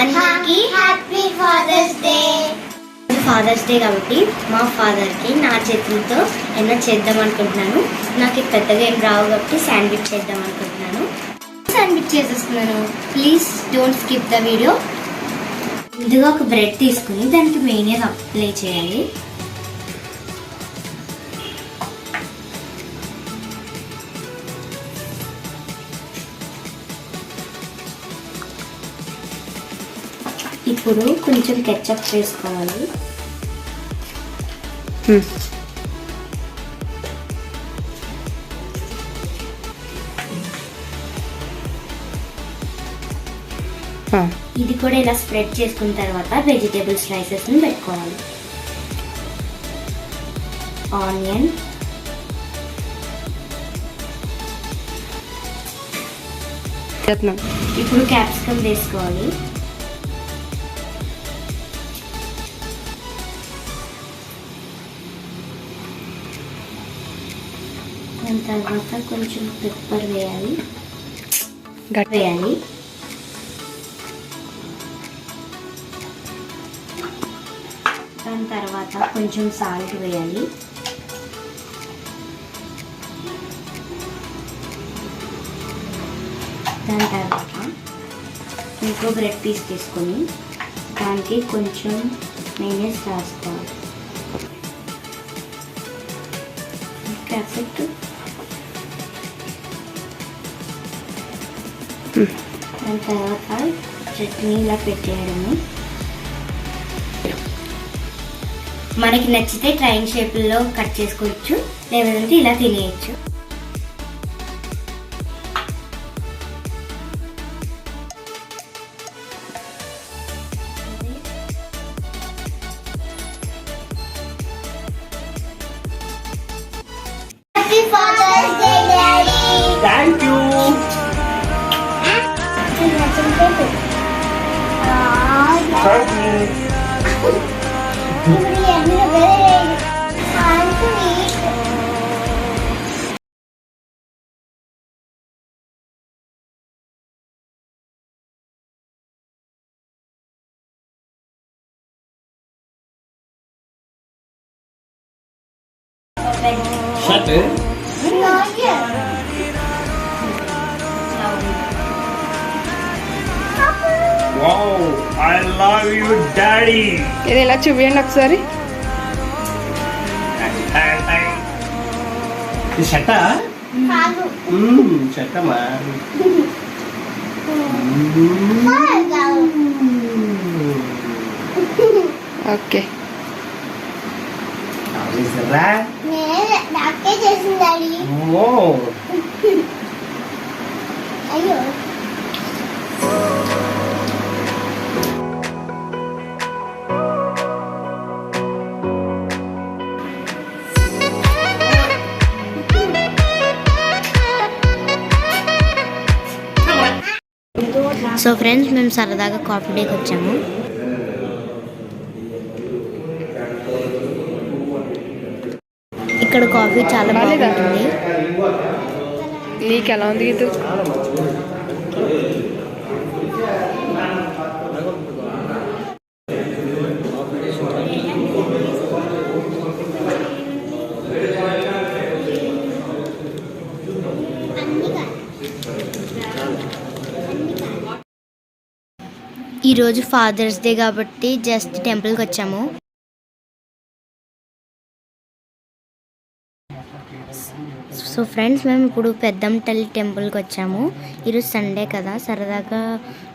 అందరికీ happy father's day father's day కాబట్టి మా ఫాదర్కి నా చేతులతో ఎన్నో చేద్దాం అనుకుంటున్నాను. నాకు పెద్దగా ఏం రావు కాబట్టి శాండ్విచ్ చేద్దాం అనుకుంటున్నాను. శాండ్విచ్ చేసేస్తున్నాను. Please don't skip the video ముందుగా ఒక బ్రెడ్ తీసుకుని దానికి మెయిన్ అప్లై చేయాలి. ఇప్పుడు కొంచెం కెచప్ వేసుకోవాలి. ఇది కూడా ఇలా స్ప్రెడ్ చేసుకున్న తర్వాత వెజిటేబుల్ స్లైసెస్ని పెట్టుకోవాలి. ఆనియన్ ఇప్పుడు క్యాప్సికమ్ వేసుకోవాలి. దాని తర్వాత కొంచెం పెప్పర్ వేయాలి. గట్ వేయాలి. దాని తర్వాత కొంచెం సాల్ట్ వేయాలి. దాని తర్వాత ఇంకో బ్రెడ్ పీస్ తీసుకొని దానికి కొంచెం మైనస్ రాసుకోవాలి. క్యాసెట్ దాని తర్వాత చట్నీ ఇలా పెట్టేయడము. మనకి నచ్చితే ట్రైన్ షేప్లో కట్ చేసుకోవచ్చు లేదంటే ఇలా తినేయచ్చు. హ్యాపీ 가야지. 우리 애는 ఇది ఇలా చూపించండి ఒకసారి? కాదు. షట్టమా ఓకే. చేసింది ఓ సో ఫ్రెండ్స్ మేము సరదాగా కాఫీ డేకి వచ్చాము. ఇక్కడ కాఫీ చాలా బాగుంటుంది. నీకు ఎలా ఉంది ఇది? ఈరోజు ఫాదర్స్ డే కాబట్టి జస్ట్ టెంపుల్కి వచ్చాము. సో ఫ్రెండ్స్ మేము ఇప్పుడు పెద్దంటల్లి టెంపుల్కి వచ్చాము. ఈరోజు సండే కదా సరదాగా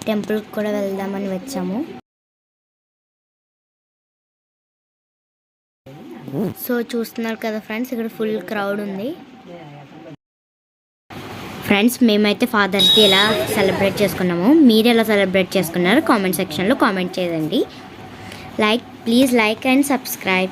టెంపుల్కి కూడా వెళ్దామని వచ్చాము. సో చూస్తున్నారు కదా ఫ్రెండ్స్ ఇక్కడ ఫుల్ క్రౌడ్ ఉంది. ఫ్రెండ్స్ మేమైతే ఫాదర్స్ డే ఎలా సెలబ్రేట్ చేసుకున్నాము మీరు ఎలా సెలబ్రేట్ చేసుకున్నారో కామెంట్ సెక్షన్లో కామెంట్ చేయండి. Like please like and subscribe.